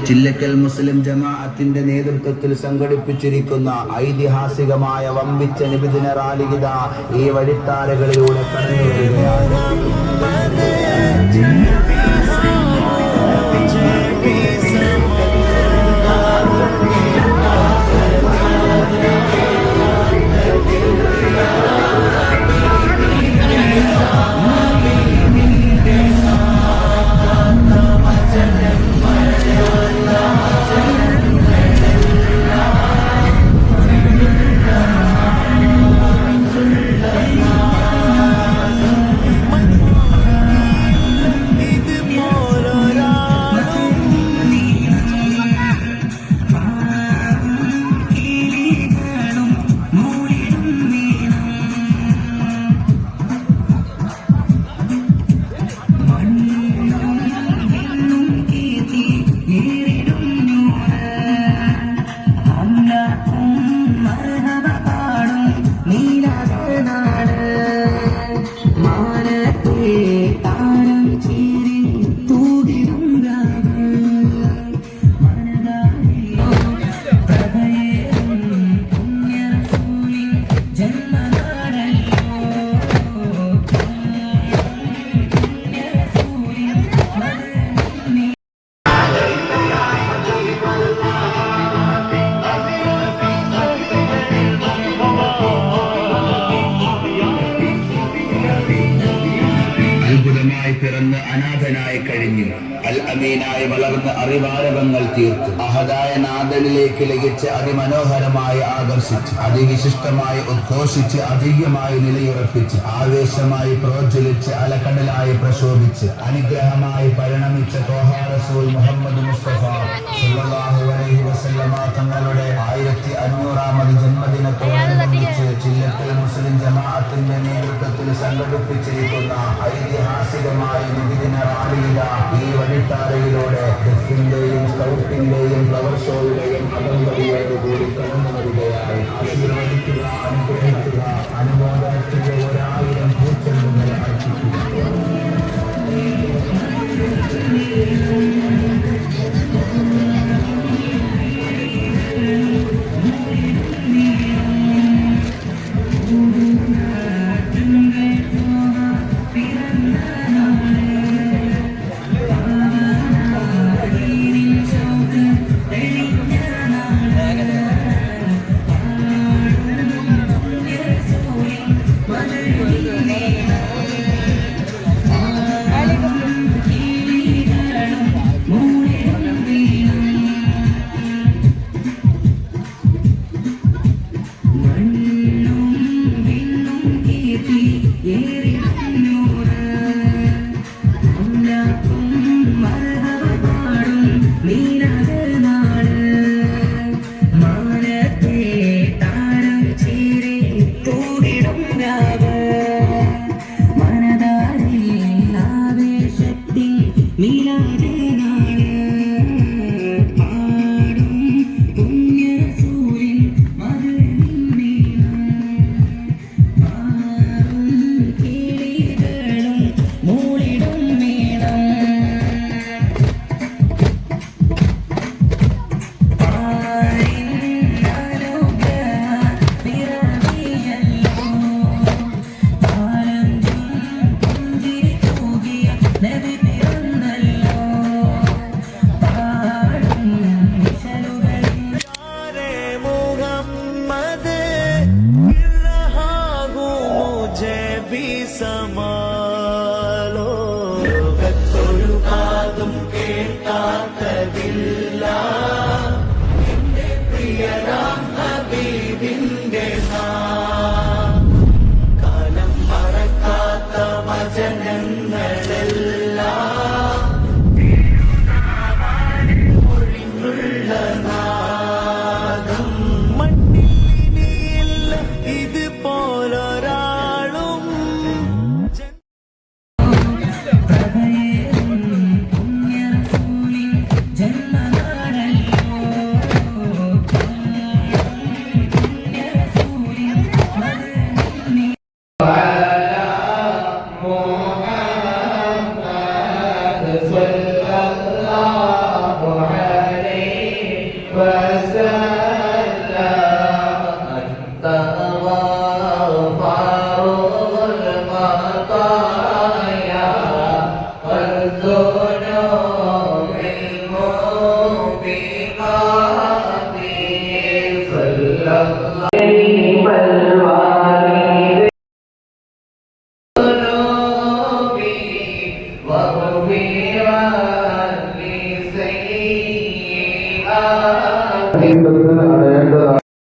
ചില്ലക്കൽ മുസ്ലിം ജമാഅത്തിന്റെ നേതൃത്വത്തിൽ സംഘടിപ്പിച്ചിരിക്കുന്ന ഐതിഹാസികമായ വമ്പിച്ച നിബിദിന റാലികിത ഈ വഴിത്താരകളിലൂടെ കടന്നു വരികയാണ് പിറന്ന് അനാഥനായി കഴിഞ്ഞു. അൽ അമീനായി വളർന്ന് അറിവാരവങ്ങൾ തീർത്തു. അഹദായ നാഥനിലേക്ക് ലയിച്ച് അതിമനോഹരമായി ആകർഷിച്ച് അതിവിശിഷ്ടമായി ഉദ്ഘോഷിച്ച് അധികമായി നിലയുറപ്പിച്ച്. ആവേശമായി പ്രോജ്വലിച്ച് അലക്കടലായി പ്രശോഭിച്ച് അനുഗ്രഹമായി പരിണമിച്ച റസൂൽ മുഹമ്മദ് മുസ്തഫ അലൈഹി വസല്ലമ തങ്ങളുടെ ആയിരത്തി അഞ്ഞൂറാമത് ജന്മദിനത്തോടനുബന്ധിച്ച് ചില്ലക്കൽ മുസ്ലിം ജമാഅത്തിന്റെ നേതൃത്വത്തിൽ സംഘടിപ്പിച്ചിരിക്കുന്ന ഐതിഹാസികമായ നിബിദിന റാലിയില ഈ വഴിത്താരയിലൂടെ ക്രിസ്റ്റിന്റെയും സ്കൗട്ടിന്റെയും ഫ്ലവർ ഷോയുടെയും അകമ്പടിയോടുകൂടി കടന്നു വരികയായി അനുഗ്രഹിക്കുക நீராதே you. ജീവിതത്തിന് അടയാളം